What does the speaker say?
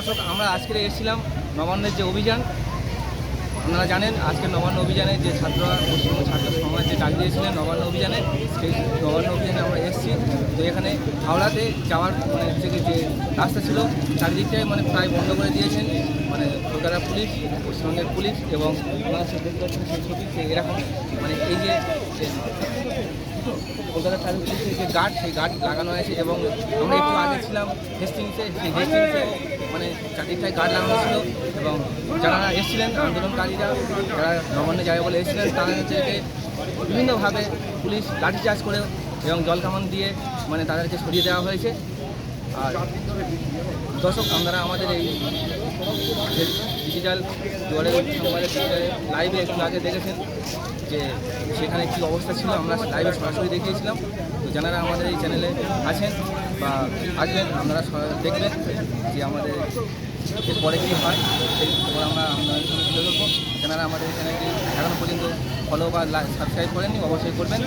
দর্শক, আমরা আজকে এসেছিলাম নবান্নের যে অভিযান। আপনারা জানেন, আজকে নবান্ন অভিযানে যে ছাত্ররা পশ্চিমবঙ্গ ছাত্র সমাজ যে ডাক দিয়েছিলেন নবান্ন অভিযানে, সেই নবান্ন অভিযানে আমরা এসেছি। তো এখানে হাওড়াতে যাওয়ার মানে থেকে যে রাস্তা ছিল, চারিদিকটাই মানে প্রায় বন্ধ করে দিয়েছেন। মানে কলকাতা পুলিশ পশ্চিমবঙ্গের পুলিশ এবং এরকম মানে এই যে কলকাতা পুলিশের যে গার্ড, সেই গার্ড লাগানো আছে এবং আমরা একটু আগে ছিলাম হেস্টিংসে, সেই হেস্টিংসে মানে চারদিকটায় গার্ড লাগানো ছিল এবং যারা এসেছিলেন আন্দোলনকারীরা, যারা নবান্নে যাবে বলে এসেছিলেন, তারা হচ্ছে যে বিভিন্নভাবে পুলিশ লাঠিচার্জ করে এবং জল কামান দিয়ে মানে তাদেরকে সরিয়ে দেওয়া হয়েছে। আর দর্শক, আপনারা আমাদের এই ডিজিটাল দুয়ারে সংবাদে ডিজিটাল লাইভে একটু আগে দেখেছেন যে সেখানে কী অবস্থা ছিল, আমরা লাইভে সরাসরি দেখিয়েছিলাম। তো যারা আমাদের এই চ্যানেলে আছেন বা আসবেন, আপনারা দেখবেন যে আমাদের এরপরে কী হয় সেই খবর আমরা আপনাদের সঙ্গে তুলে ধরবো। যারা আমাদের এই চ্যানেলটি এখনও পর্যন্ত ফলো বা সাবস্ক্রাইব করেননি, অবশ্যই করবেন।